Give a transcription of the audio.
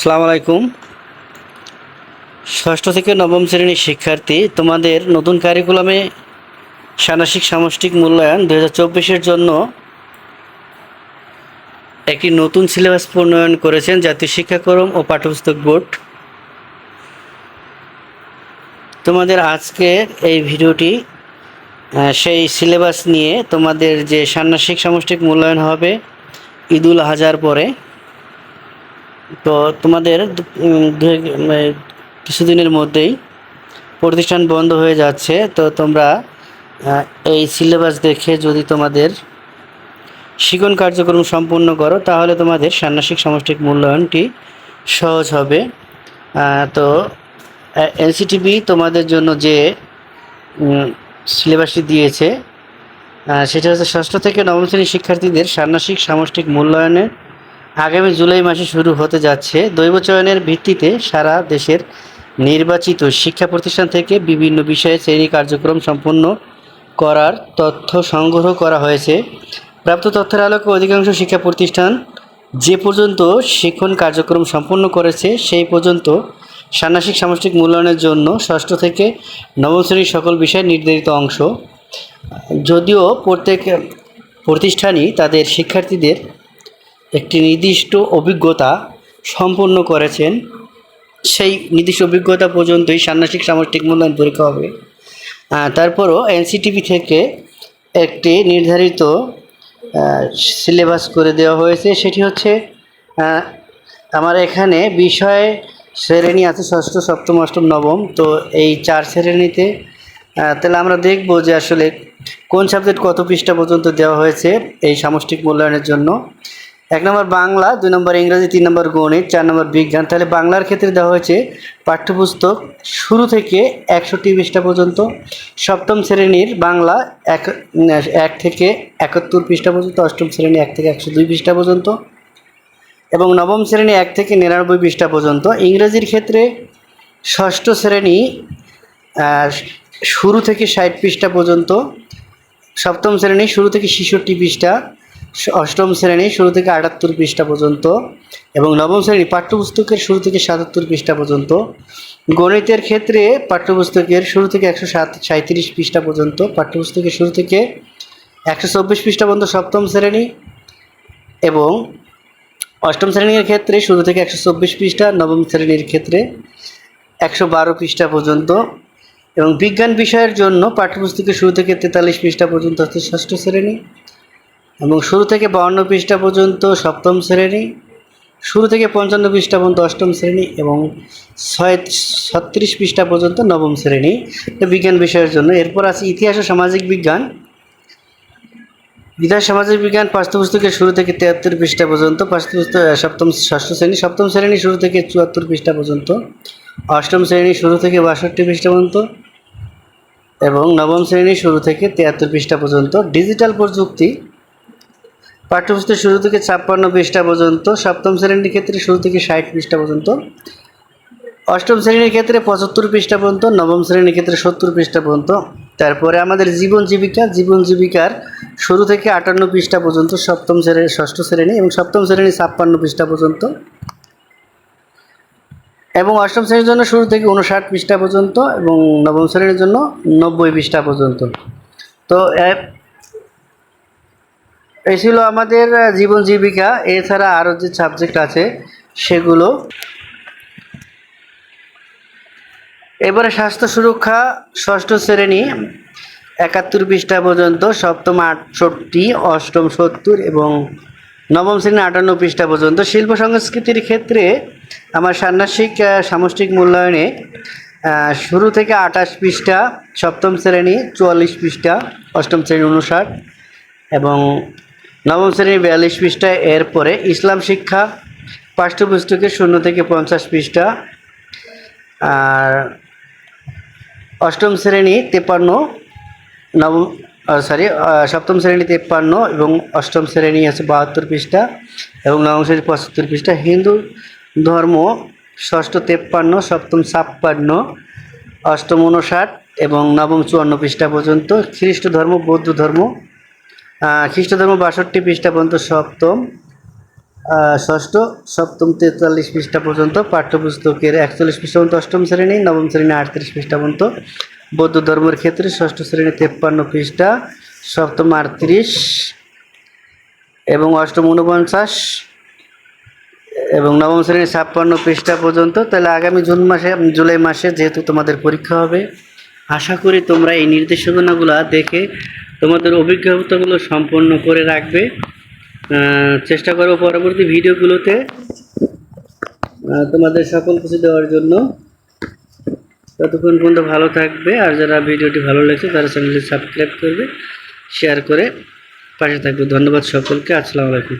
আসসালামু আলাইকুম। ষষ্ঠ থেকে নবম শ্রেণির শিক্ষার্থী, তোমাদের নতুন কারিকুলামে ষান্মাসিক সামষ্টিক মূল্যায়ন দু হাজার জন্য একটি নতুন সিলেবাস প্রণয়ন করেছেন জাতীয় শিক্ষাক্রম ও পাঠ্যপুস্তক বোর্ড। তোমাদের আজকের এই ভিডিওটি সেই সিলেবাস নিয়ে তোমাদের যে ষান্মাসিক সামষ্টিক মূল্যায়ন হবে ঈদুল আজহার পরে তো তোমাদের কিছুদিনের মধ্যেই প্রতিষ্ঠান বন্ধ হয়ে যাচ্ছে। তো তোমরা এই সিলেবাস দেখে যদি তোমাদের শিক্ষণ কার্যক্রম সম্পূর্ণ করো, তাহলে তোমাদের ষান্মাসিক সামষ্টিক মূল্যায়নটি সহজ হবে। তো এনসিটিভি তোমাদের জন্য যে সিলেবাসটি দিয়েছে সেটা হচ্ছে ষষ্ঠ থেকে নবম শ্রেণির শিক্ষার্থীদের ষান্মাসিক সামষ্টিক মূল্যায়নের আগামী জুলাই মাসে শুরু হতে যাচ্ছে। দৈব চয়নের ভিত্তিতে সারা দেশের নির্বাচিত শিক্ষা প্রতিষ্ঠান থেকে বিভিন্ন বিষয়ে শ্রেণি কার্যক্রম সম্পন্ন করার তথ্য সংগ্রহ করা হয়েছে। প্রাপ্ত তথ্যের আলোকে অধিকাংশ শিক্ষা প্রতিষ্ঠান যে পর্যন্ত শিক্ষণ কার্যক্রম সম্পন্ন করেছে, সেই পর্যন্ত ষান্মাসিক সামষ্টিক মূল্যায়নের জন্য ষষ্ঠ থেকে নবম শ্রেণির সকল বিষয়ে নির্ধারিত অংশ। যদিও প্রত্যেক প্রতিষ্ঠানই তাদের শিক্ষার্থীদের একটি নির্দিষ্ট অভিজ্ঞতা সম্পন্ন করেছেন। সেই নির্দিষ্ট অভিজ্ঞতা পর্যন্তই ষান্মাসিক সামষ্টিক মূল্যায়ন পরীক্ষা হবে। তারপরও এনসিটিভি থেকে একটি নির্ধারিত সিলেবাস করে দেওয়া হয়েছে। সেটি হচ্ছে আমার এখানে বিষয় শ্রেণি আছে ষষ্ঠ, সপ্তম, অষ্টম, নবম। তো এই চার শ্রেণীতে তাহলে আমরা দেখব যে আসলে কোন সাবজেক্ট কত পৃষ্ঠা পর্যন্ত দেওয়া হয়েছে এই সামষ্টিক মূল্যায়নের জন্য। এক নম্বর বাংলা, দুই নম্বর ইংরেজি, তিন নম্বর গণিত, চার নম্বর বিজ্ঞান। তাহলে বাংলার ক্ষেত্রে দেওয়া হয়েছে পাঠ্যপুস্তক শুরু থেকে একষট্টি পৃষ্ঠা পর্যন্ত, সপ্তম শ্রেণির বাংলা এক এক থেকে একাত্তর পৃষ্ঠা পর্যন্ত, অষ্টম শ্রেণি এক থেকে একশো দুই পৃষ্ঠা পর্যন্ত এবং নবম শ্রেণি এক থেকে নিরানব্বই পৃষ্ঠা পর্যন্ত। ইংরেজির ক্ষেত্রে ষষ্ঠ শ্রেণি শুরু থেকে ষাট পৃষ্ঠা পর্যন্ত, সপ্তম শ্রেণি শুরু থেকে ছেষট্টি পৃষ্ঠা অষ্টম শ্রেণি, শুরু থেকে আটাত্তর পৃষ্ঠা পর্যন্ত এবং নবম শ্রেণি, পাঠ্যপুস্তকের শুরু থেকে সাতাত্তর পৃষ্ঠা পর্যন্ত। গণিতের ক্ষেত্রে পাঠ্যপুস্তকের শুরু থেকে একশো সাত সাঁত্রিশ পৃষ্ঠা পর্যন্ত, পাঠ্যপুস্তকের শুরু থেকে একশো চব্বিশ পৃষ্ঠা পর্যন্ত সপ্তম শ্রেণি এবং অষ্টম শ্রেণির ক্ষেত্রে শুরু থেকে একশো চব্বিশ পৃষ্ঠা, নবম শ্রেণির ক্ষেত্রে একশো বারো পৃষ্ঠা পর্যন্ত এবং বিজ্ঞান বিষয়ের জন্য পাঠ্যপুস্তকের শুরু থেকে তেতাল্লিশ পৃষ্ঠা পর্যন্ত হচ্ছে ষষ্ঠ শ্রেণি। এবং শুরু থেকে বাউন্ন পৃষ্ঠা পর্যন্ত সপ্তম শ্রেণি, শুরু থেকে পঞ্চান্ন পৃষ্ঠা পর্যন্ত অষ্টম শ্রেণি এবং ছয়, ছত্রিশ পৃষ্ঠা পর্যন্ত নবম শ্রেণি। বিজ্ঞান বিষয়ের জন্য। এরপর আছে ইতিহাস ও সামাজিক বিজ্ঞান। ইতিহাস সামাজিক বিজ্ঞান পাঠ্যপুস্তকের শুরু থেকে তিয়াত্তর পৃষ্ঠা পর্যন্ত, পাঠ্যপুস্তক সপ্তম, ষষ্ঠ শ্রেণি, সপ্তম শ্রেণি শুরু থেকে চুয়াত্তর পৃষ্ঠা পর্যন্ত, অষ্টম শ্রেণি শুরু থেকে বাষট্টি পৃষ্ঠা পর্যন্ত এবং নবম শ্রেণি শুরু থেকে তিয়াত্তর পৃষ্ঠা পর্যন্ত। ডিজিটাল প্রযুক্তি পাঠ্যপুস্তক শুরু থেকে ছাপ্পান্ন পৃষ্ঠা পর্যন্ত, সপ্তম শ্রেণির ক্ষেত্রে শুরু থেকে ষাট পৃষ্ঠা পর্যন্ত, অষ্টম শ্রেণির ক্ষেত্রে পঁচাত্তর পৃষ্ঠা পর্যন্ত, নবম শ্রেণির ক্ষেত্রে সত্তর পৃষ্ঠা পর্যন্ত। তারপরে আমাদের জীবন জীবিকা, জীবন জীবিকার শুরু থেকে আটান্ন পৃষ্ঠা পর্যন্ত, সপ্তম শ্রেণি, ষষ্ঠ শ্রেণি এবং সপ্তম শ্রেণি ছাপ্পান্ন পৃষ্ঠা পর্যন্ত। এবং অষ্টম শ্রেণির জন্য শুরু থেকে উনষাট পৃষ্ঠা পর্যন্ত এবং নবম শ্রেণির জন্য নব্বই পৃষ্ঠা পর্যন্ত। তো এই ছিল আমাদের জীবন জীবিকা। এছাড়া আরও যে সাবজেক্ট আছে, সেগুলো। এবারে স্বাস্থ্য সুরক্ষা, ষষ্ঠ শ্রেণি, একাত্তর পৃষ্ঠা পর্যন্ত, সপ্তম, আটষট্টি, অষ্টম, সত্তর এবং নবম শ্রেণি আটান্ন পৃষ্ঠা পর্যন্ত। শিল্প সংস্কৃতির ক্ষেত্রে আমার ষান্মাসিক সামষ্টিক মূল্যায়নে শুরু থেকে আঠাশ পৃষ্ঠা, সপ্তম শ্রেণি চুয়াল্লিশ পৃষ্ঠা, অষ্টম শ্রেণি উনষাট এবং নবম শ্রেণির বিয়াল্লিশ পৃষ্ঠা, এরপরে ইসলাম শিক্ষা, পাঠ্যপুস্তকে শূন্য থেকে পঞ্চাশ পৃষ্ঠা, আর অষ্টম শ্রেণি তেপান্ন নবম সরি সপ্তম শ্রেণি তেপ্পান্ন এবং অষ্টম শ্রেণি আছে বাহাত্তর পৃষ্ঠা এবং নবম শ্রেণি পঁচাত্তর পৃষ্ঠা। হিন্দু ধর্ম ষষ্ঠ তেপ্পান্ন, সপ্তম ছাপ্পান্ন, অষ্টম উনষাট এবং নবম চুয়ান্ন পৃষ্ঠা পর্যন্ত। খ্রিস্ট ধর্ম, বৌদ্ধ ধর্ম খ্রিস্ট ধর্ম বাষট্টি পৃষ্ঠা পর্যন্ত সপ্তম ষষ্ঠ, সপ্তম তেতাল্লিশ পৃষ্ঠা পর্যন্ত পাঠ্যপুস্তকের একচল্লিশ পৃষ্ঠা পর্যন্ত অষ্টম শ্রেণি, নবম শ্রেণি আটত্রিশ পৃষ্ঠা পর্যন্ত বৌদ্ধ ধর্মের ক্ষেত্রে ষষ্ঠ শ্রেণি তেপ্পান্ন পৃষ্ঠা, সপ্তম আটত্রিশ এবং অষ্টম উনপঞ্চাশ এবং নবম শ্রেণির ছাপ্পান্ন পৃষ্ঠা পর্যন্ত। তাহলে আগামী জুন মাসে, জুলাই মাসে যেহেতু তোমাদের পরীক্ষা হবে, আশা করি তোমরা এই নির্দেশনাগুলো দেখে তোমাদের অভিজ্ঞতাগুলো সম্পন্ন করে রাখবে। চেষ্টা করব পরবর্তী ভিডিওগুলোতে তোমাদের সকল কিছু দেওয়ার জন্য। ততক্ষণ পর্যন্ত ভালো থাকবে, আর যারা ভিডিওটি ভালো লেগেছে, তারা চ্যানেলটি সাবস্ক্রাইব করবে শেয়ার করে পাশে থাকবে। ধন্যবাদ সকলকে, আসসালামু আলাইকুম।